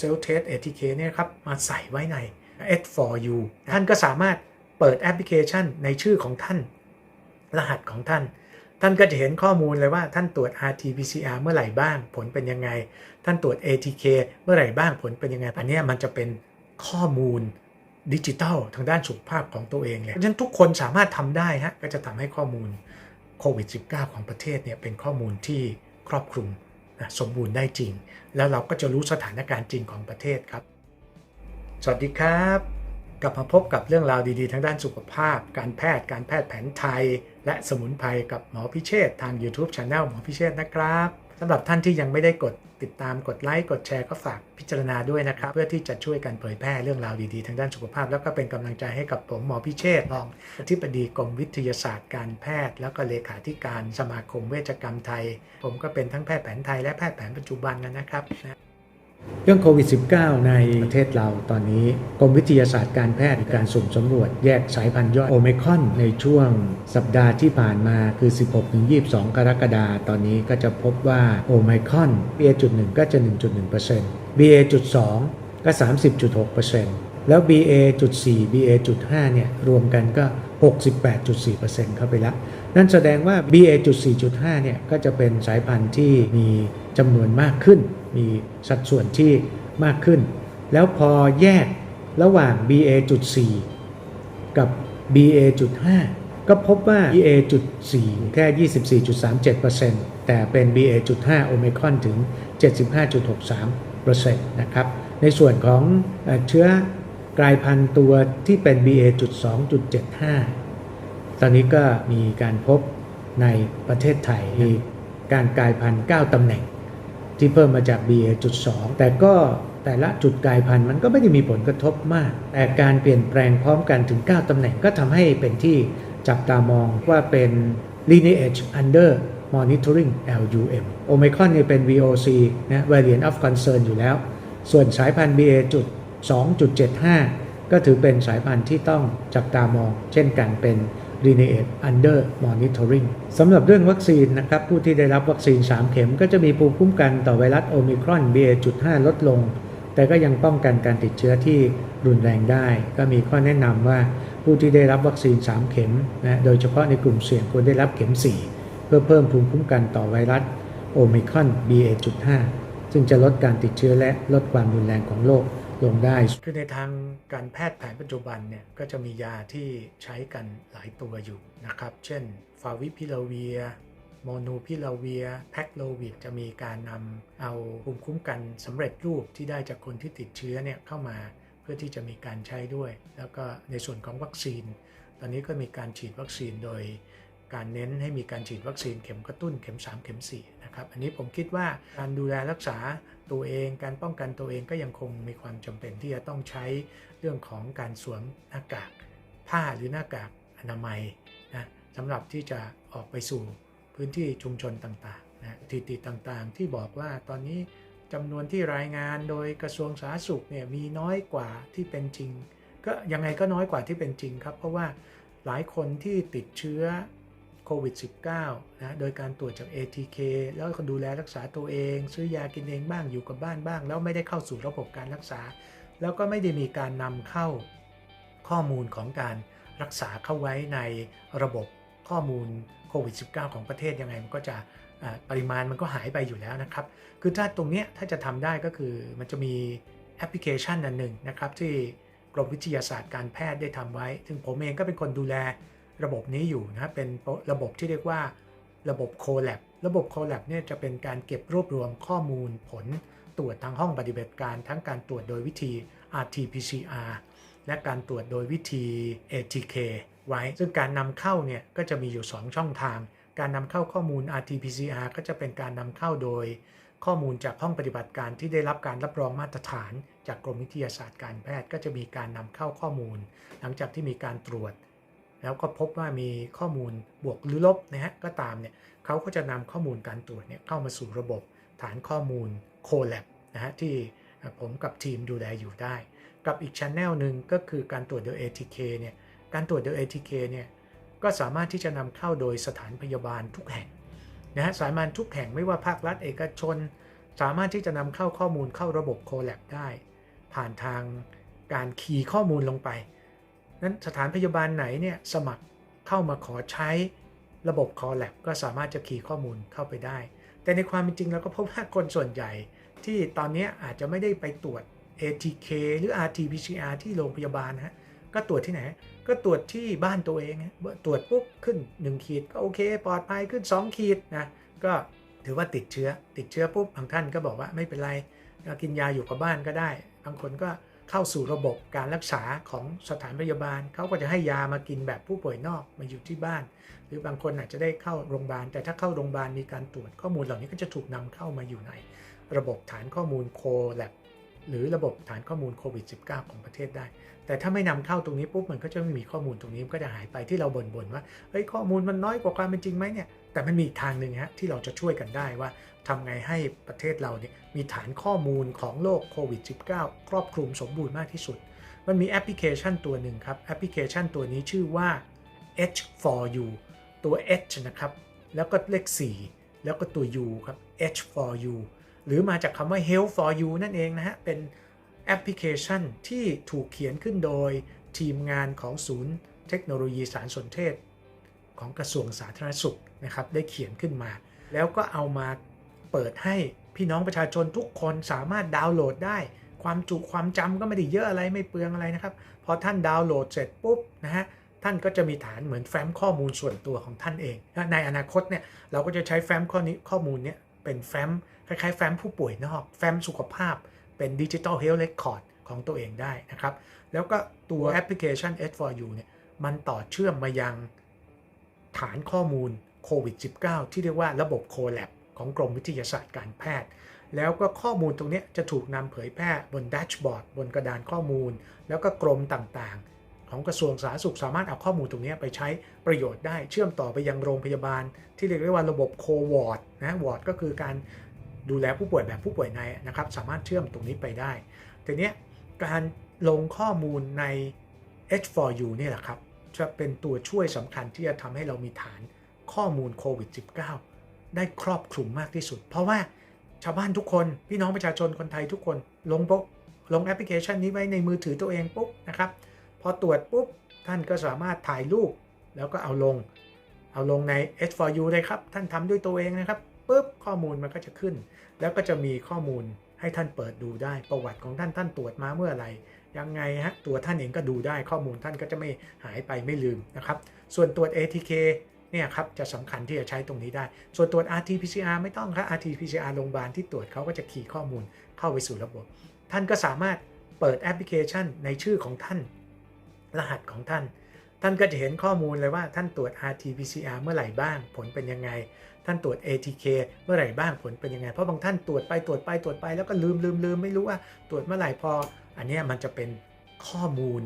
self test ATK เนี่ยครับมาใส่ไว้ใน S4U ท่านก็สามารถเปิดแอปพลิเคชันในชื่อของท่าน รหัสของท่าน ท่านก็จะเห็นข้อมูลเลยว่าท่านตรวจ RT-PCR เมื่อไหร่บ้าง ผลเป็นยังไง ท่านตรวจ ATK เมื่อไหร่บ้างผลเป็นยังไง อันนี้มันจะเป็นข้อมูลดิจิทัลทางด้านสุขภาพของตัวเองเลยเพราะฉะนั้นทุกคนสามารถทำได้ฮะก็จะทำให้ข้อมูลโควิด -19 ของประเทศเนี่ยเป็นข้อมูลที่ครอบคลุม สมบูรณ์ได้จริง แล้วเราก็จะรู้สถานการณ์จริงของประเทศครับ สวัสดีครับ กลับมาพบกับเรื่องราวดีๆ ทางด้านสุขภาพ การแพทย์การแพทย์แผนไทย และสมุนไพรกับหมอพิเชษทาง YouTube c h anel หมอพิเชษนะครับ สำหรับท่านที่ยังไม่ได้กดติดตามกดไลค์กดแชร์ก็ฝากพิจารณาด้วยนะครับ เพื่อที่จะช่วยกันเผยแพร่เรื่องราวดีๆ ทางด้านสุขภาพ แล้วก็เป็นกำลังใจให้กับผมหมอพิเชษรองอธิบดีกรมวิทยาศาสตร์การแพทย์ แล้วก็เลขาธิการสมาคมเวชกรรมไทย ผมก็เป็นทั้งแพทย์แผนไทยและแพทย์แผนปัจจุบันนะครับ เรื่องโควิด -19 ในประเทศเราตอนนี้กรมวิทยาศาสตร์การแพทย์การสุ่มสำรวจแยกสายพันธุ์ย่อยโอไมคอนในช่วงสัปดาห์ที่ผ่านมาคือ 16-22 กรกฎาคมตอนนี้ก็จะพบว่าโอไมคอน BA.1 ก็จะ 1.1% BA.2 ก็ 30.6%แล้ว BA.4 BA.5 เนี่ยรวมกันก็ 68.4%เข้าไปแล้ว นั่นแสดงว่า BA.4.5 เนี่ยก็จะเป็นสายพันธุ์ที่มีจำนวนมากขึ้น มีสัดส่วนที่มากขึ้น แล้วพอแยกระหว่าง BA.4 กับ BA.5 ก็พบว่า BA.4 แค่ 24.37%แต่เป็น BA.5 โอเมครอนถึง 75.63%นะครับ ในส่วนของเอ่อเชื้อกลายพันธุ์ตัวที่เป็น BA.2.75 ตอนนี้ก็มีการพบในประเทศไทยมีการกลายพันธุ์ 9 ตำแหน่ง ที่เพิ่มมาจาก BA.2 แต่ก็แต่ละจุดกลายพันธุ์มันก็ไม่ได้มีผลกระทบมาก แต่การเปลี่ยนแปลงพร้อมกันถึง 9ตำแหน่งก็ทำให้เป็นที่จับตามองว่าเป็น lineage under monitoring LUM Omicron เนี่ยเป็น VOC นะ variant of concern อยู่แล้ว ส่วนสายพันธุ์ BA.2.75 ก็ถือเป็นสายพันธุ์ที่ต้องจับตามอง เช่นกันเป็น lineage under monitoring สำหรับเรื่องวัคซีนนะครับผู้ที่ได้รับวัคซีน 3 เข็ม ก็จะมีภูมิคุ้มกันต่อไวรัสโอมิครอน BA.5 ลดลง แต่ก็ยังป้องกันการติดเชื้อที่รุนแรงได้ ก็มีข้อแนะนำว่าผู้ที่ได้รับวัคซีน 3 เข็มนะโดยเฉพาะในกลุ่มเสี่ยงควรได้รับเข็ม 4 เพื่อเพิ่มภูมิคุ้มกันต่อไวรัสโอมิครอน BA.5 ซึ่งจะลดการติดเชื้อและลดความรุนแรงของโรค ลงได้ คือในทางการแพทย์แผนปัจจุบันเนี่ยก็จะมียาที่ใช้กันหลายตัวอยู่นะครับ เช่น ฟาวิพิลาเวียโมนูพิลาเวียแพคโลวิดจะมีการนำเอาภูมิคุ้มกันสำเร็จรูปที่ได้จากคนที่ติดเชื้อเนี่ยเข้ามาเพื่อที่จะมีการใช้ด้วย แล้วก็ในส่วนของวัคซีน ตอนนี้ก็มีการฉีดวัคซีนโดย การเน้นให้มีการฉีดวัคซีนเข็มกระตุ้นเข็ม 3 เข็ม 4 นะครับอันนี้ผมคิดว่าการดูแลรักษาตัวเอง การป้องกันตัวเองก็ยังคงมีความจำเป็นที่จะต้องใช้เรื่องของการสวมหน้ากากผ้าหรือหน้ากากอนามัยนะสำหรับที่จะออกไปสู่พื้นที่ชุมชนต่างๆนะสถิติต่างๆ ที่บอกว่าตอนนี้จำนวนที่รายงานโดยกระทรวงสาธารณสุขเนี่ยมีน้อยกว่าที่เป็นจริง ก็ยังไงก็น้อยกว่าที่เป็นจริงครับ เพราะว่าหลายคนที่ติดเชื้อ ควิด -19 นะโดยการตรวจจาก ATK แล้วก็ดูแลรักษาตัวเอง ซื้อยากินเองบ้างอยู่กับบ้านบ้าง แล้วไม่ได้เข้าสู่ระบบการรักษา แล้วก็ไม่ได้มีการนำเข้าข้อมูลของการรักษาเข้าไว้ในระบบข้อมูลโควิด -19 ของประเทศยังไงมันก็จะปริมาณมันก็หายไปอยู่แล้วนะครับ คือถ้าตรงนี้ถ้าจะทำได้ก็คือมันจะมีแอปพลิเคชันอันหนึ่งนะครับที่กรมวิทยาศาสตร์การแพทย์ได้ทำไว้ซึ่งผมเองก็เป็นคนดูแล ระบบนี้อยู่นะเป็นระบบที่เรียกว่าระบบ c o l a b ระบบ c o l a b เนี่ยจะเป็นการเก็บรวบรวมข้อมูลผลตรวจทางห้องปฏิบัติการ ทั้งการตรวจโดยวิธี RT-PCR และการตรวจโดยวิธี ATK ไว้ ซึ่งการนำเข้าเนี่ยก็จะมีอยู่ 2 ช่องทาง การนำเข้าข้อมูล RT-PCR ก็จะเป็นการนำเข้าโดย ข้อมูลจากห้องปฏิบัติการที่ได้รับการรับรองมาตรฐาน จากกรมวิทยาศาสตร์การแพทย์ก็จะมีการนำเข้าข้อมูล หลังจากที่มีการตรวจ แล้วก็พบว่ามีข้อมูลบวกหรือลบนะฮะก็ตามเนี่ยเขาก็จะนำข้อมูลการตรวจเนี่ยเข้ามาสู่ระบบฐานข้อมูล c o l a b นะฮะที่ผมกับทีมดูแลอยู่ได้ กับอีกช anel หนึ่งก็คือการตรวจโดย ATK เนี่ยการตรวจโดย ATK เนี่ยก็สามารถที่จะนำเข้าโดยสถานพยาบาลทุกแห่งนะฮะสายมันทุกแห่งไม่ว่าภาครัฐเอกชน สามารถที่จะนำเข้าข้อมูลเข้าระบบ c o l a b ได้ ผ่านทางการคีย์ข้อมูลลงไป นั้นสถานพยาบาลไหนเนี่ยสมัครเข้ามาขอใช้ระบบ c o l a b ก็สามารถจะคีย์ข้อมูลเข้าไปได้ แต่ในความเป็นจริงแล้วก็พบว่าคนส่วนใหญ่ ที่ตอนนี้อาจจะไม่ได้ไปตรวจ ATK หรือ RT-PCR ที่โรงพยาบาลฮะก็ตรวจที่ไหน ก็ตรวจที่บ้านตัวเองฮะตรวจปุ๊บขึ้น 1 ขีดก็โอเค ปลอดภัยขึ้น 2 ขีดนะก็ถือว่าติดเชื้อติดเชื้อปุ๊บบางท่านก็บอกว่าไม่เป็นไรกินยาอยู่กับบ้านก็ได้ บางคนก็ เข้าสู่ระบบการรักษาของสถานพยาบาลเขาก็จะให้ยามากินแบบผู้ป่วยนอกมาอยู่ที่บ้าน หรือบางคนอาจจะได้เข้าโรงพยาบาล แต่ถ้าเข้าโรงพยาบาลมีการตรวจข้อมูลเหล่านี้ก็จะถูกนำเข้ามาอยู่ในระบบฐานข้อมูลโคแลบ หรือระบบฐานข้อมูลโควิด -19 ของประเทศได้ แต่ถ้าไม่นำเข้าตรงนี้ปุ๊บมันก็จะไม่มีข้อมูลตรงนี้มันก็จะหายไปที่เราบ่นๆว่า เฮ้ยข้อมูลมันน้อยกว่าความเป็นจริงไหมเนี่ย แต่มันมีทางหนึ่งฮะที่เราจะช่วยกันได้ว่าทำไงให้ประเทศเราเนี่ยมีฐานข้อมูลของโรคโควิด -19 ครอบคลุมสมบูรณ์มากที่สุด มันมีแอปพลิเคชันตัวหนึ่งครับแอปพลิเคชันตัวนี้ชื่อว่า H4U ตัว H นะครับ แล้วก็เลข 4 แล้วก็ตัว U ครับ H4U หรือมาจากคำว่า Health for You นั่นเองนะฮะ เป็นแอปพลิเคชันที่ถูกเขียนขึ้นโดยทีมงานของศูนย์เทคโนโลยีสารสนเทศ ของกระทรวงสาธารณสุขนะครับ ได้เขียนขึ้นมา แล้วก็เอามาเปิดให้พี่น้องประชาชนทุกคนสามารถดาวน์โหลดได้ ความจุความจำก็ไม่ได้เยอะอะไรไม่เปลืองอะไรนะครับ พอท่านดาวน์โหลดเสร็จปุ๊บนะฮะท่านก็จะมีฐานเหมือนแฟ้มข้อมูลส่วนตัวของท่านเอง ในอนาคตเนี่ยเราก็จะใช้แฟ้มข้อนี้ข้อมูลเนี่ย เป็นแฟ้มคล้ายๆ แฟ้มผู้ป่วยนอก แฟ้มสุขภาพ เป็นดิจิทัลเฮลท์เรคคอร์ดของตัวเองได้นะครับ แล้วก็ตัวแอปพลิเคชัน S4U เนี่ยมันต่อเชื่อมมายังฐานข้อมูลโควิด -19 ที่เรียกว่าระบบ c o l a b ของกรมวิทยาศาสตร์การแพทย์ แล้วก็ข้อมูลตรงนี้จะถูกนำเผยแพร่บนแดชบอร์ดบนกระดานข้อมูล แล้วก็กรมต่างๆ ของกระทรวงสาธารณสุขสามารถเอาข้อมูลตรงนี้ไปใช้ประโยชน์ได้เชื่อมต่อไปยังโรงพยาบาล ที่เรียกได้ว่าระบบโควอร์ดนะวอร์ดก็คือการดูแลผู้ป่วยแบบผู้ป่วยในนะครับสามารถเชื่อมตรงนี้ไปได้ทีนี้การลงข้อมูลใน H4U นี่แหละครับจะเป็นตัวช่วยสำคัญที่จะทำให้เรามีฐานข้อมูลโควิด -19 ได้ครอบคลุมมากที่สุด เพราะว่าชาวบ้านทุกคน พี่น้องประชาชนคนไทยทุกคนลงปุ๊บลงแอปพลิเคชันนี้ไว้ในมือถือตัวเองปุ๊บนะครับ พอตรวจปุ๊บท่านก็สามารถถ่ายรูป แล้วก็เอาลง เอาลงใน H4U เลยครับ ท่านทำด้วยตัวเองนะครับปุ๊บข้อมูลมันก็จะขึ้น แล้วก็จะมีข้อมูลให้ท่านเปิดดูได้ประวัติของท่านท่านตรวจมาเมื่อไหร่ยังไงฮะตัวท่านเองก็ดูได้ข้อมูลท่านก็จะไม่หายไปไม่ลืมนะครับ ส่วนตรวจ ATK เนี่ยครับจะสำคัญที่จะใช้ตรงนี้ได้ ส่วนตรวจ RT-PCR ไม่ต้องครับ RT-PCR โรงพยาบาลที่ตรวจเขาก็จะขี่ข้อมูลเข้าไปสู่ระบบ ท่านก็สามารถเปิดแอปพลิเคชันในชื่อของท่าน รหัสของท่าน ท่านก็จะเห็นข้อมูลเลยว่าท่านตรวจ RT-PCR เมื่อไหร่บ้าง ผลเป็นยังไง ท่านตรวจ ATK เมื่อไหร่บ้างผลเป็นยังไง เพราะบางท่านตรวจไปตรวจไปตรวจไปแล้วก็ลืมลืมลืมไม่รู้ว่าตรวจเมื่อไหร่พอ อันนี้มันจะเป็นข้อมูล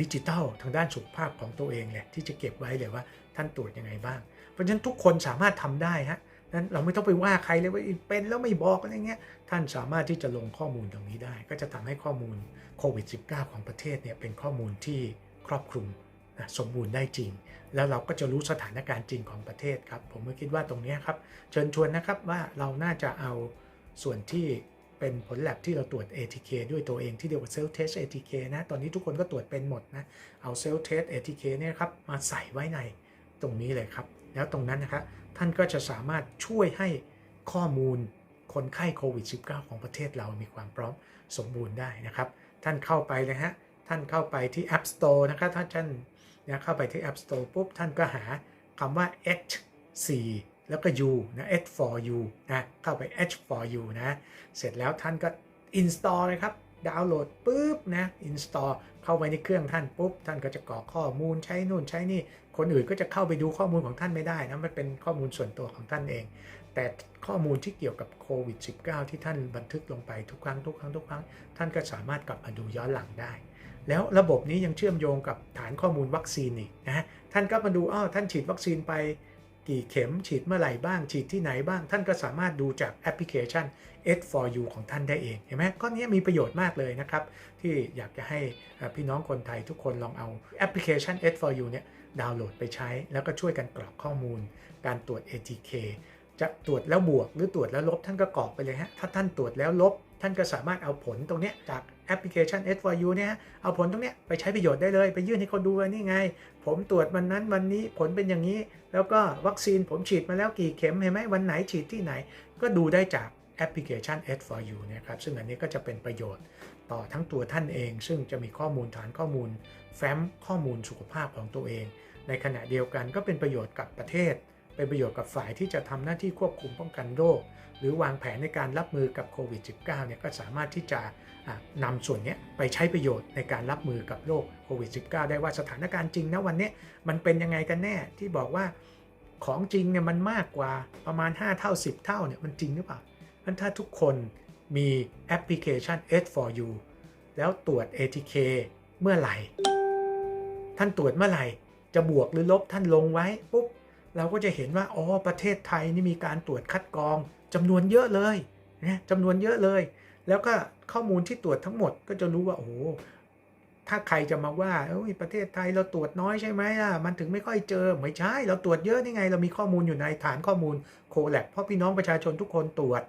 ดิจิทัลทางด้านสุขภาพของตัวเองแหละที่จะเก็บไว้เลยว่าท่านตรวจยังไงบ้าง เพราะฉะนั้นทุกคนสามารถทำได้ฮะ นั้นเราไม่ต้องไปว่าใครเลยว่าเป็นแล้วไม่บอกอะไรเงี้ยท่านสามารถที่จะลงข้อมูลตรงนี้ได้ ก็จะทำให้ข้อมูลโควิด -19 ของประเทศเนี่ยเป็นข้อมูลที่ครอบคลุมสมบูรณ์ได้จริง แล้วเราก็จะรู้สถานการณ์จริงของประเทศครับ ผมก็คิดว่าตรงนี้ครับเชิญชวนนะครับว่าเราน่าจะเอาส่วนที่เป็นผลแลบที่เราตรวจ ATK ด้วยตัวเองที่เรียกว่า Self Test ATK นะ ตอนนี้ทุกคนก็ตรวจเป็นหมดนะ เอา Self Test ATK เนี่ยครับมาใส่ไว้ในตรงนี้เลยครับ แล้วตรงนั้นนะครับ ท่านก็จะสามารถช่วยให้ข้อมูลคนไข้โควิด -19 ของประเทศเรามีความพร้อมสมบูรณ์ได้นะครับ ท่านเข้าไปเลยฮะ ท่านเข้าไปที่ App Store นะครับถ้าท่านเนี่ยเข้าไปที่ App Store ปุ๊บ ท่านก็หาคำว่า H4 แล้วก็ U นะ H for U นะ เข้าไป H for U นะ เสร็จแล้วท่านก็ install เลยครับ ดาวน์โหลดปุ๊บนะ install เข้าไปในเครื่องท่านปุ๊บ ท่านก็จะกรอกข้อมูลใช้นู่นใช้นี่ คนอื่นก็จะเข้าไปดูข้อมูลของท่านไม่ได้นะมันเป็นข้อมูลส่วนตัวของท่านเอง แต่ข้อมูลที่เกี่ยวกับโควิด -19 ที่ท่านบันทึกลงไปทุกครั้งทุกครั้งทุกครั้ง ท่านก็สามารถกลับมาดูย้อนหลังได้ แล้วระบบนี้ยังเชื่อมโยงกับฐานข้อมูลวัคซีนอีกนะท่านก็มาดูอ้าวท่านฉีดวัคซีนไปกี่เข็มฉีดเมื่อไหร่บ้างฉีดที่ไหนบ้าง ท่านก็สามารถดูจากแอปพลิเคชัน S4U ของท่านได้เองเห็นไหมข้อนนี้มีประโยชน์มากเลยนะครับ ที่อยากจะให้พี่น้องคนไทยทุกคนลองเอาแอปพลิเคชัน S4U เนี่ย ดาวน์โหลดไปใช้ แล้วก็ช่วยกันกรอกข้อมูล การตรวจ ATK จะตรวจแล้วบวกหรือตรวจแล้วลบท่านก็กรอกไปเลยฮะ ถ้าท่านตรวจแล้วลบ ท่านก็สามารถเอาผลตรงเนี้ยจากแอปพลิเคชัน S4U เนี่ยฮะเอาผลตรงเนี้ยไปใช้ประโยชน์ได้เลย ไปยื่นให้คนดูว่านี่ไง ผมตรวจวันนั้นวันนี้ผลเป็นอย่างนี้ แล้วก็วัคซีนผมฉีดมาแล้วกี่เข็มเห็นไหมวันไหนฉีดที่ไหน ก็ดูได้จากแอปพลิเคชัน S4U นะครับซึ่งอันนี้ก็จะเป็นประโยชน์ต่อทั้งตัวท่านเอง ซึ่งจะมีข้อมูลฐานข้อมูล ฟ้มข้อมูลสุขภาพของตัวเอง ในขณะเดียวกันก็เป็นประโยชน์กับประเทศ เป็นประโยชน์กับฝ่ายที่จะทำหน้าที่ควบคุมป้องกันโรค หรือวางแผนในการรับมือกับโควิด -19 เนี่ยก็สามารถที่จะะนำส่วนนี้ไปใช้ประโยชน์ในการรับมือกับโรคโควิด -19 ได้ว่าสถานการณ์จริงนะวันนี้มันเป็นยังไงกันแน่ที่บอกว่าของจริงเนี่ยมันมากกว่าประมาณ 5 เท่า 10 เท่าเนี่ยมันจริงหรือเปล่างั้นถ้าทุกคนมีแอปพลิเคชัน S4U แล้วตรวจ ATK เมื่อไหร่ ท่านตรวจเมื่อไหร่ จะบวกหรือลบท่านลงไว้ปุ๊บเราก็จะเห็นว่าอ๋อประเทศไทยนี่มีการตรวจคัดกรองจำนวนเยอะเลยนะจำนวนเยอะเลย แล้วก็ข้อมูลที่ตรวจทั้งหมดก็จะรู้ว่าโอ้ถ้าใครจะมาว่าเอ้ยประเทศไทยเราตรวจน้อยใช่ไหมล่ะมันถึงไม่ค่อยเจอไม่ใช่ เราตรวจเยอะนี่ไง เรามีข้อมูลอยู่ในฐานข้อมูลโคแลบเพราะพี่น้องประชาชนทุกคนตรวจ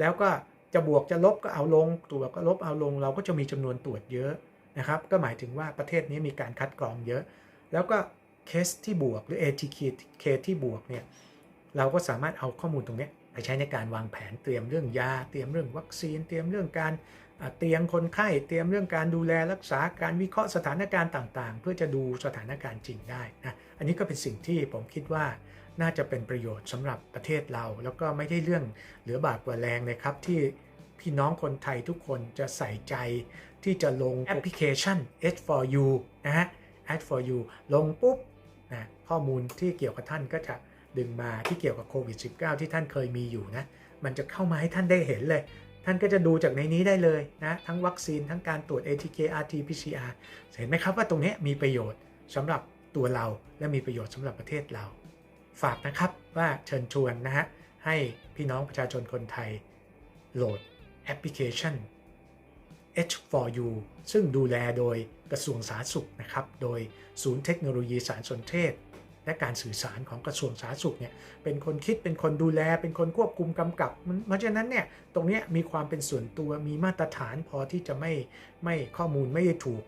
แล้วก็จะบวกจะลบก็เอาลงตรวจก็ลบเอาลง เราก็จะมีจำนวนตรวจเยอะ นะครับก็หมายถึงว่าประเทศนี้มีการคัดกรองเยอะ แล้วก็เคสที่บวกหรือ ATK เคสที่บวกเนี่ยเราก็สามารถเอาข้อมูลตรงนี้ไปใช้ในการวางแผนเตรียมเรื่องยา เตรียมเรื่องวัคซีน เตรียมเรื่องการเตียงคนไข้เตรียมเรื่องการดูแลรักษาการวิเคราะห์สถานการณ์ต่างๆ เพื่อจะดูสถานการณ์จริงได้นะอันนี้ก็เป็นสิ่งที่ผมคิดว่าน่าจะเป็นประโยชน์สำหรับประเทศเรา แล้วก็ไม่ได้เรื่องเหลือบากกว่าแรงเลยครับที่พี่น้องคนไทยทุกคนจะใส่ใจ ที่จะลงแอปพลิเคชัน S4U นะฮะ Add for you ลงปุ๊บนะข้อมูลที่เกี่ยวกับท่านก็จะดึงมาที่เกี่ยวกับโควิด -19 ที่ท่านเคยมีอยู่นะ มันจะเข้ามาให้ท่านได้เห็นเลย ท่านก็จะดูจากในนี้ได้เลยนะ ทั้งวัคซีนทั้งการตรวจ ATK RT PCR เห็นไหมครับว่าตรงนี้มีประโยชน์สำหรับตัวเราและมีประโยชน์สำหรับประเทศเรา ฝากนะครับว่าเชิญชวนนะฮะให้พี่น้องประชาชนคนไทยโหลดแอปพลิเคชัน H4U ซึ่งดูแลโดยกระทรวงสาธารณสุขนะครับ โดยศูนย์เทคโนโลยีสารสนเทศ และการสื่อสารของกระทรวงสาธารณสุขเนี่ยเป็นคนคิดเป็นคนดูแลเป็นคนควบคุมกำกับ เพราะฉะนั้นเนี่ยตรงนี้มีความเป็นส่วนตัวมีมาตรฐานพอที่จะไม่ไม่ข้อมูลไม่ได้ถูก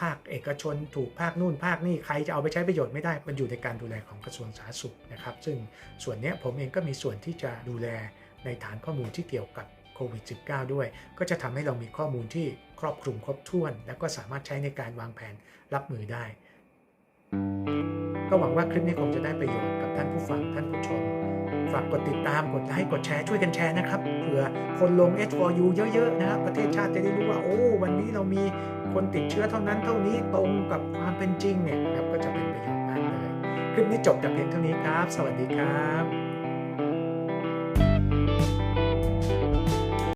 ภาคเอกชนถูกภาคนู่นภาคนี่ใครจะเอาไปใช้ประโยชน์ไม่ได้ มันอยู่ในการดูแลของกระทรวงสาธารณสุขนะครับ ซึ่งส่วนนี้ผมเองก็มีส่วนที่จะดูแลในฐานข้อมูลที่เกี่ยวกับ โควิด -19 ด้วย ก็จะทำให้เรามีข้อมูลที่ครอบคลุมครบถ้วน แล้วก็สามารถใช้ในการวางแผนรับมือได้ ก็หวังว่าคลิปนี้คงจะได้ประโยชน์กับท่านผู้ฟังท่านผู้ชม ฝากกดติดตามกดไลค์กดแชร์ช่วยกันแชร์นะครับเผื่อคนลง H4U เยอะๆนะครับประเทศชาติจะได้รู้ว่าโอ้ วันนี้เรามีคนติดเชื้อเท่านั้นเท่านี้ตรงกับความเป็นจริงเนี่ยครับก็จะเป็นประโยชน์มากเลยคลิปนี้จบแต่เพียงเท่านี้ครับ สวัสดีครับ